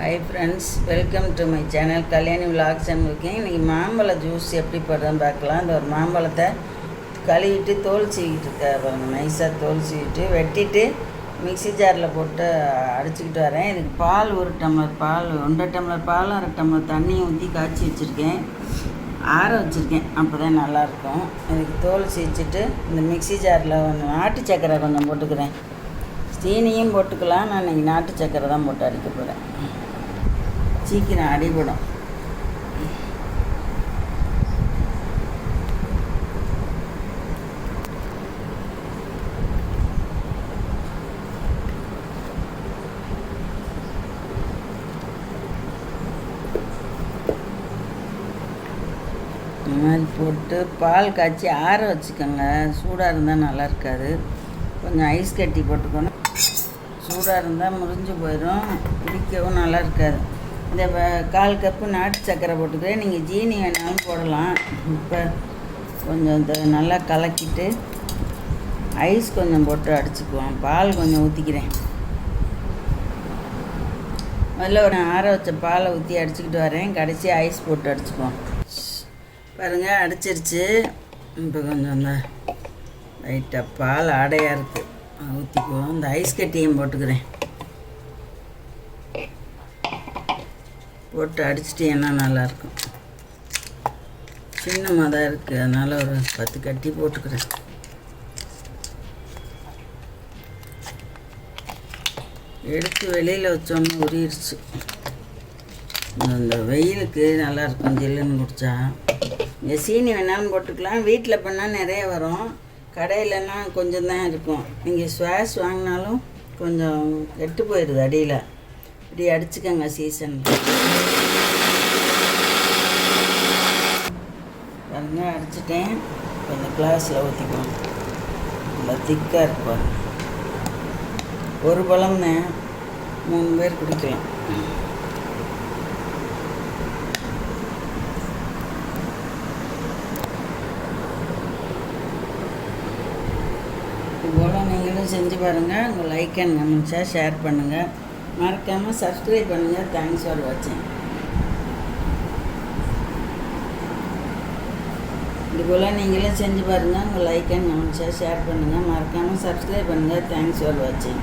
Hi friends welcome to my channel Kalyani vlogs and cooking இன்றைக்கி மாம்பழ juice எப்படி போடுறதுன்னு பார்க்கலாம். இந்த ஒரு மாம்பழத்தை கழுவிட்டு தோல் சீக்கிட்டு இருக்க பாருங்க. நைஸாக தோல் வெட்டிட்டு மிக்ஸி ஜாரில் போட்டு அடிச்சுக்கிட்டு வரேன். இதுக்கு பால் ஒரு டம்ளர் பால் ஒன்றரை டம்ளர் பால் அரை டம்ளர் தண்ணியை ஊற்றி காய்ச்சி வச்சுருக்கேன். ஆற வச்சுருக்கேன். அப்போ தான் நல்லாயிருக்கும். இதுக்கு தோல் சீச்சிட்டு இந்த மிக்ஸி ஜாரில் கொஞ்சம் நாட்டு சக்கரை கொஞ்சம் போட்டுக்கிறேன். சீனியும் போட்டுக்கலாம். நான் இன்றைக்கி நாட்டு சக்கரை தான் போட்டு அடிக்க போகிறேன் சீக்கிரம் அடிபடும் இந்த மாதிரி போட்டு பால் காய்ச்சி ஆற வச்சுக்கோங்க சூடாக இருந்தால் நல்லா இருக்காது கொஞ்சம் ஐஸ் கட்டி போட்டுக்கணும். சூடாக இருந்தால் முறிஞ்சு போயிடும் குடிக்கவும் நல்லா இருக்காது இந்த கால் கப்பு நாட்டு சக்கரை போட்டுக்கிறேன் நீங்கள் ஜீனி வேணாலும் போடலாம். இப்போ கொஞ்சம் இந்த நல்லா கலக்கிட்டு ஐஸ் கொஞ்சம் போட்டு அடிச்சுக்குவோம். பால் கொஞ்சம் ஊற்றிக்கிறேன் முதல்ல ஒரு ஆற வச்ச பாலை ஊற்றி அடிச்சுக்கிட்டு வரேன். கடைசி ஐஸ் போட்டு அடிச்சுக்குவோம். பாருங்கள் அடிச்சிருச்சு. இப்போ கொஞ்சம் இந்த லைட்டாக பால் ஆடையாக இருக்குது ஊற்றிக்குவோம் இந்த ஐஸ் கட்டியும் போட்டுக்கிறேன். போட்டு அடிச்சிட்டீங்கன்னா நல்லாயிருக்கும். சின்னமாக தான் இருக்குது அதனால் ஒரு பத்து கட்டி போட்டுக்கிறேன். எடுத்து வெளியில் வச்சோன்னு உரியிருச்சு. இந்த வெயிலுக்கு நல்லா இருக்கும் ஜில்லுன்னு குடித்தா இங்கே சீனி வேணாலும் போட்டுக்கலாம். வீட்டில் பண்ணால் நிறைய வரும். கடையிலனா கொஞ்சம் தான் இருக்கும். நீங்கள் ஸ்வாஷ் வாங்கினாலும் கொஞ்சம் கெட்டு போயிடுது அடியில். இப்படி அடிச்சுக்கோங்க சீசன் பாருங்க அடிச்சிட்டேன். இப்போ இந்த கிளாஸில் ஊற்றிக்குவோம் நல்லா திக்காக இருக்கு பாருங்க ஒரு பழம்னு மூணு பேர் குடிக்கலாம். இதுபோல் நீங்களும் செஞ்சு பாருங்கள் உங்கள் லைக் அண்ட் கமெண்ட்ஸாக ஷேர் பண்ணுங்கள் மறக்காமல் சப்ஸ்கிரைப் பண்ணுங்கள் தேங்க்ஸ் ஃபார் வாட்சிங் இது போல் நீங்களும் செஞ்சு பாருங்கள் உங்கள் லைக் அண்ட் கமெண்ட்ஸாக ஷேர் பண்ணுங்கள் மறக்காமல் சப்ஸ்கிரைப் பண்ணுங்கள் தேங்க்ஸ் ஃபார் வாட்சிங்